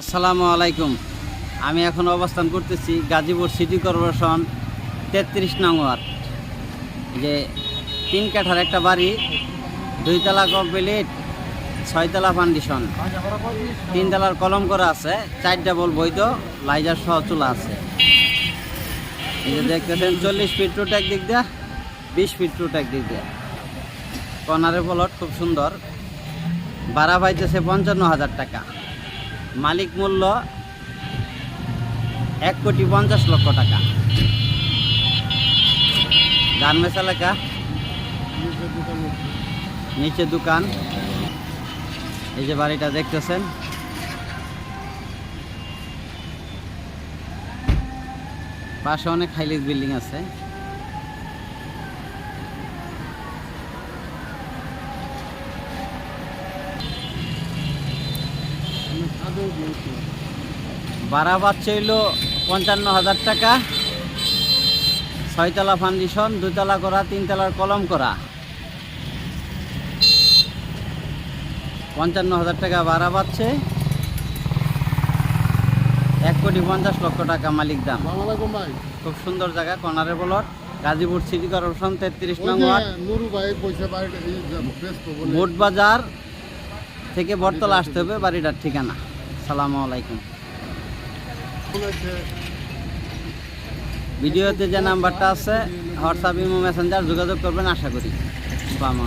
আসসালামু আলাইকুম। আমি এখন অবস্থান করতেছি গাজীপুর সিটি কর্পোরেশন তেত্রিশ নং ওয়ার্ড। যে তিন কাঠার একটা বাড়ি, দুইতলা কমপ্লিট, ছয়তলা ফাউন্ডেশন। তিন তলার কলম করা আছে চার ডাবল বৈধ, লাইজার সহ চুলা আছে। দেখতেছেন, চল্লিশ ফিট রুট একদিক দিয়ে, বিশ ফিট রুট একদিক দিয়ে। কর্নারের প্লট খুব সুন্দর। ভাড়া পাইতেছে পঞ্চান্ন হাজার টাকা। মালিক মূল্য এক কোটি পঞ্চাশ লক্ষ টাকা। গার্মেন্টস এলাকা? নিচে দোকান। এই যে বাড়িটা দেখতেছেন। পাশে অনেক হাইলিস বিল্ডিং আছে। ভাড়া পাচ্ছে হইল পঞ্চান্ন হাজার টাকা। ছয়তলা ফাউন্ডেশন দুতলা করা তিনতলার কলম করা। পঞ্চান্ন হাজার টাকা ভাড়া পাচ্ছে এক কোটি পঞ্চাশ লক্ষ টাকা মালিক দাম। খুব সুন্দর জায়গা কর্নারের প্লট গাজীপুর সিটি কর্পোরেশন তেত্রিশ ওই নং ওয়ার্ড। নুরু ভাই পয়সা ভাই এই যে ব্যস্ত বলে। মোট বাজার থেকে বটতলা আসতে হবে বাড়িটার ঠিকানা। সালামু আলাইকুম। ভিডিওতে যে নাম্বারটা আছে হোয়াটসঅ্যাপ ইমো মেসেঞ্জার যোগাযোগ করবেন আশা করি। আসসালামু